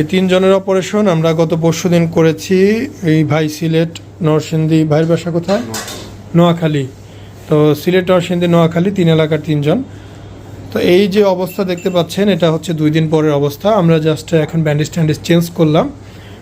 এই তিনজনের অপারেশন আমরা গত পরশু দিন করেছি। এই ভাই সিলেট নরসিংদী ভাইয়ের বাসা কোথায়? নোয়াখালী। তো সিলেট নরসিংদী নোয়াখালী তিন এলাকার তিনজন। তো এই যে অবস্থা দেখতে পাচ্ছেন এটা হচ্ছে দুই দিন পরের অবস্থা। আমরা জাস্ট এখন ব্যান্ডেজ ট্যান্ডেজ চেঞ্জ করলাম।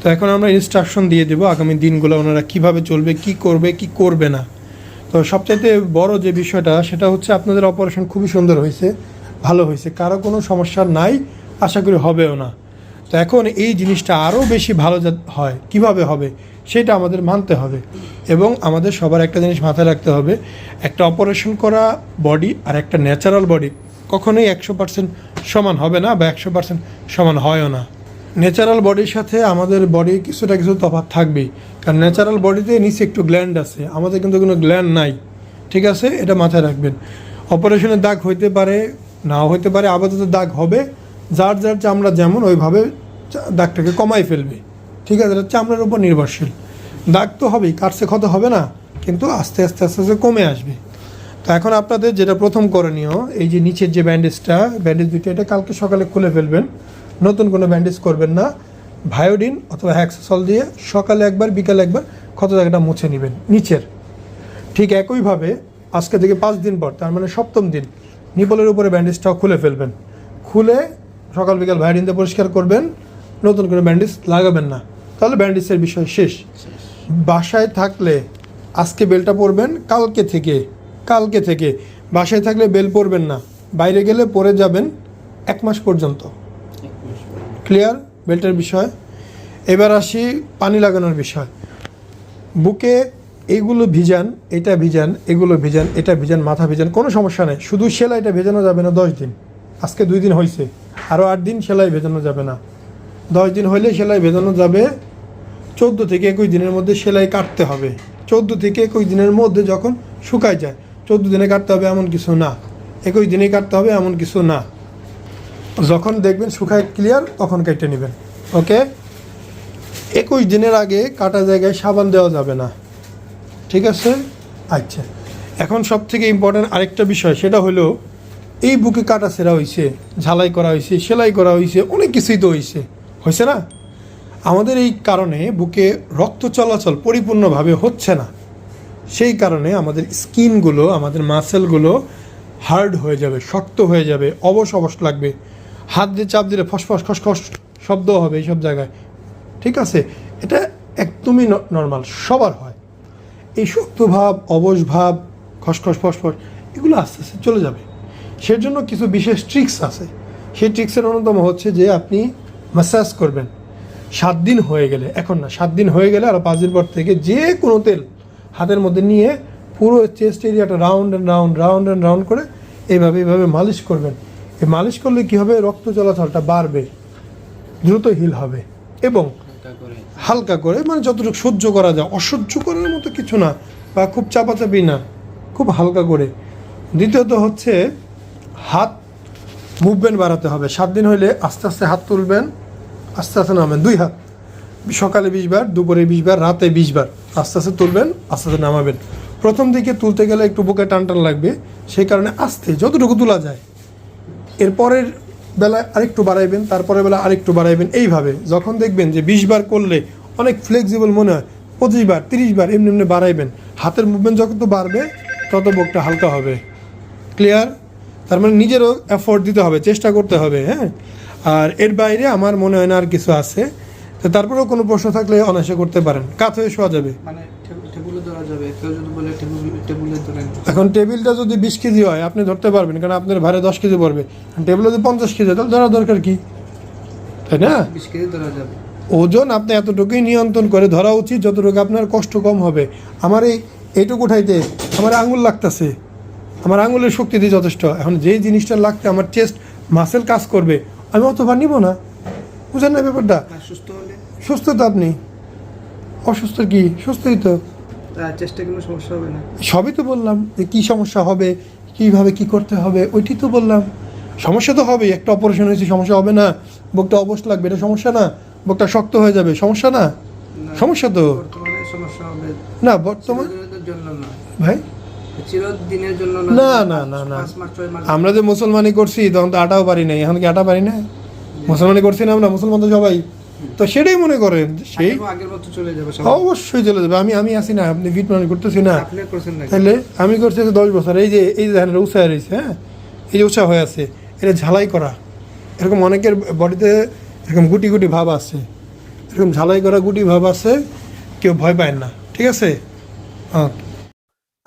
তো এখন আমরা ইনস্ট্রাকশন দিয়ে দেবো আগামী দিনগুলো ওনারা কীভাবে চলবে কি করবে কি করবে না। তো সবচাইতে বড় যে বিষয়টা সেটা হচ্ছে আপনাদের অপারেশন খুবই সুন্দর হয়েছে ভালো হয়েছে। কারও কোনো সমস্যা নাই আশা করি হবেও না। তো এখন এই জিনিসটা আরও বেশি ভালো হয়। কীভাবে হবে? সেটা আমাদের মানতে হবে। এবং আমাদের সবার একটা জিনিস মাথায় রাখতে হবে, একটা অপারেশন করা বডি আর একটা ন্যাচারাল বডি কখনোই একশো পার্সেন্ট সমান হবে না বা একশো পার্সেন্ট সমান হয়ও না। ন্যাচারাল বডির সাথে আমাদের বডি কিছুটা কিছু তফাৎ থাকবেই। কারণ ন্যাচারাল বডিতে নিচে একটু গ্ল্যান্ড আছে, আমাদের কিন্তু কোনো গ্ল্যান্ড নাই। ঠিক আছে? এটা মাথায় রাখবেন। অপারেশনের দাগ হইতে পারে, নাও হইতে পারে, আপাতত দাগ হবে। যার যার চামড়া যেমন ওইভাবে দাগটাকে কমাই ফেলবে। ঠিক আছে এটা চামড়ার উপর নির্ভরশীল। দাগ তো হবেই, কাটছে ক্ষত হবে না, কিন্তু আস্তে আস্তে আস্তে আস্তে কমে আসবে। তো এখন আপনাদের যেটা প্রথম করণীয়, এই যে নিচের যে ব্যান্ডেজটা, ব্যান্ডেজ দুইটা, এটা কালকে সকালে খুলে ফেলবেন। নতুন কোনো ব্যান্ডেজ করবেন না। ভায়োডিন অথবা হ্যাক্সসল দিয়ে সকালে একবার, বিকালে একবার ক্ষত জায়গাটা মুছে নেবেন, নিচের। ঠিক একইভাবে, আজকে থেকে পাঁচ দিন পর, তার মানে সপ্তম দিন, নিপলের উপরে ব্যান্ডেজটাও খুলে ফেলবেন। খুলে সকাল বিকাল ভায়োডিন দিয়ে পরিষ্কার করবেন। নতুন করে ব্যান্ডেজ লাগাবেন না। তাহলে ব্যান্ডেজের বিষয় শেষ। বাসায় থাকলে আজকে বেলটা পরবেন, কালকে থেকে কালকে থেকে। বাসায় থাকলে বেল পরবেন না। বাইরে গেলে পরে যাবেন এক মাস পর্যন্ত। ক্লিয়ার বেল্টের বিষয়? এবার আসি পানি লাগানোর বিষয়। বুকে এইগুলো ভিজান, এটা ভিজান, এগুলো ভিজান, এটা ভিজান, মাথা ভিজান, কোনো সমস্যা নেই। শুধু সেলাইটা ভেজানো যাবে না দশ দিন। আজকে দুই দিন হয়েছে আরও আট দিন সেলাই ভেজানো যাবে না। দশ দিন হইলে সেলাই ভেজানো যাবে। চোদ্দ থেকে একুশ দিনের মধ্যে সেলাই কাটতে হবে। চোদ্দ থেকে একুশ দিনের মধ্যে যখন শুকায় যায়, চোদ্দ দিনে কাটতে হবে এমন কিছু না। একুশ দিনে কাটতে হবে এমন কিছু না। যখন দেখবেন শুকায় ক্লিয়ার তখন কেটে নেবেন। ওকে? একুশ দিনের আগে কাটা জায়গায় সাবান দেওয়া যাবে না। ঠিক আছে? আচ্ছা। এখন সব থেকে ইম্পর্ট্যান্ট আরেকটা বিষয়, সেটা হলো এই বুকে কাটা সেরা হয়েছে ঝালাই করা হয়েছে সেলাই করা হয়েছে অনেক কিছুই তো হয়েছে হয়েছে না? আমাদের এই কারণে বুকে রক্ত চলাচল পরিপূর্ণভাবে হচ্ছে না। সেই কারণে আমাদের স্কিনগুলো, আমাদের মাসেলগুলো হার্ড হয়ে যাবে, শক্ত হয়ে যাবে, অবশ অবশ লাগবে। হাত দিয়ে চাপ দিলে ফসফস খসখস শব্দ হবে এইসব জায়গায়। ঠিক আছে? এটা একদমই নর্মাল সবার হয়। এই শক্ত ভাব, অবশ ভাব খসখস ফসফস এগুলো আস্তে আস্তে চলে যাবে। সেজন্য কিছু বিশেষ ট্রিক্স আছে। সেই ট্রিক্সের অন্যতম হচ্ছে যে আপনি ম্যাসাজ করবেন। সাত দিন হয়ে গেলে এখন না সাত দিন হয়ে গেলে আর পাঁচ দিন পর থেকে যে কোনো তেল হাতের মধ্যে নিয়ে পুরো চেস্ট এরিয়াটা round and round round and round করে এইভাবে এইভাবে মালিশ করবেন। এই মালিশ করলে কী হবে? রক্ত চলাচলটা বাড়বে দ্রুত হিল হবে এবং হালকা করে। মানে যতটুকু সহ্য করা যায়। অসহ্য করার মতো কিছু না বা খুব চাপাচাপি না খুব হালকা করে। দ্বিতীয়ত হচ্ছে হাত মুভমেন্ট বাড়াতে হবে। সাত দিন হইলে আস্তে আস্তে হাত তুলবেন, আস্তে আস্তে নামাবেন। দুই হাত। সকালে বিশ বার, দুপুরে বিশ বার, রাতে বিশ বার আস্তে আস্তে তুলবেন, আস্তে আস্তে নামাবেন। প্রথম দিকে তুলতে গেলে একটু বুকে টান টান লাগবে, সেই কারণে আস্তে যতটুকু তোলা যায়। এরপরের বেলায় আরেকটু বাড়াইবেন, তারপরের বেলা আরেকটু বাড়াইবেন। এইভাবে যখন দেখবেন যে বিশ বার করলে অনেক ফ্লেক্সিবল মনে হয়, পঁচিশ বার, তিরিশ বার এমনি এমনি বাড়াইবেন। হাতের মুভমেন্ট যত বাড়বে, তত বুকটা হালকা হবে। ক্লিয়ার তার মানে নিজেরও এফোর্ট দিতে হবে চেষ্টা করতে হবে হ্যাঁ? আর এর বাইরে আমার মনে হয় না আর কিছু আছে। তো তারপরেও কোনো প্রশ্ন থাকলে অনায়াসে করতে পারেন। কাত হয়ে শোয়া যাবে। মানে ধরা এখন টেবিলটা যদি বিশ কেজি হয় আপনি ধরতে পারবেন কারণ আপনার ভারে দশ কেজি পড়বে। টেবিল যদি পঞ্চাশ কেজি তাহলে ধরার দরকার কি? তাই না? বিশ কেজি ধরা যাবে। ওজন আপনি এতটুকুই নিয়ন্ত্রণ করে ধরা উচিত যতটুকু আপনার কষ্ট কম হবে। আমার এই এইটুকু উঠাইতে আমার আঙুল লাগতেছে। আমার আঙুলের শক্তি দিয়ে যথেষ্ট। এখন যেই জিনিসটা লাগতে আমার চেস্ট মাসেল কাজ করবে আমি অতবার নিব না। বুঝেন না ব্যাপারটা? সুস্থ হলে? সুস্থ তো আপনি। অসুস্থ কি? সুস্থই তো। চেষ্টা কোনো সমস্যা হবে না? সবই তো বললাম যে কী সমস্যা হবে কীভাবে কি করতে হবে ওইটি তো বললাম। সমস্যা তো হবেই একটা অপারেশন হয়েছে সমস্যা হবে না। বুকটা অবশ লাগবে এটা সমস্যা না। বুকটা শক্ত হয়ে যাবে সমস্যা না? সমস্যা তো। না বর্তমান ভাই? চিরদিনের জন্য না, না, না, না। আমরা যে মুসলমানি করছি তখন তো আটাও পারি নাই। এখন কি আটা পারি না মুসলমানি করছি না আমরা? মুসলমান তো সবাই। তো সেটাই মনে করেন সেই অবশ্যই চলে যাবে। আমি আমি আছি না আপনি ফিট মানে করতেছি না। তাহলে আমি করছি যে দশ বছর। এই যে এই যে এটা রয়েছে হ্যাঁ? এই যে উৎসাহ হয়ে আছে এটা ঝালাই করা। এরকম অনেকের বডিতে এরকম গুটি গুটি ভাব আছে। এরকম ঝালাই করা গুটি ভাব আছে কেউ ভয় পায় না। ঠিক আছে? হ্যাঁ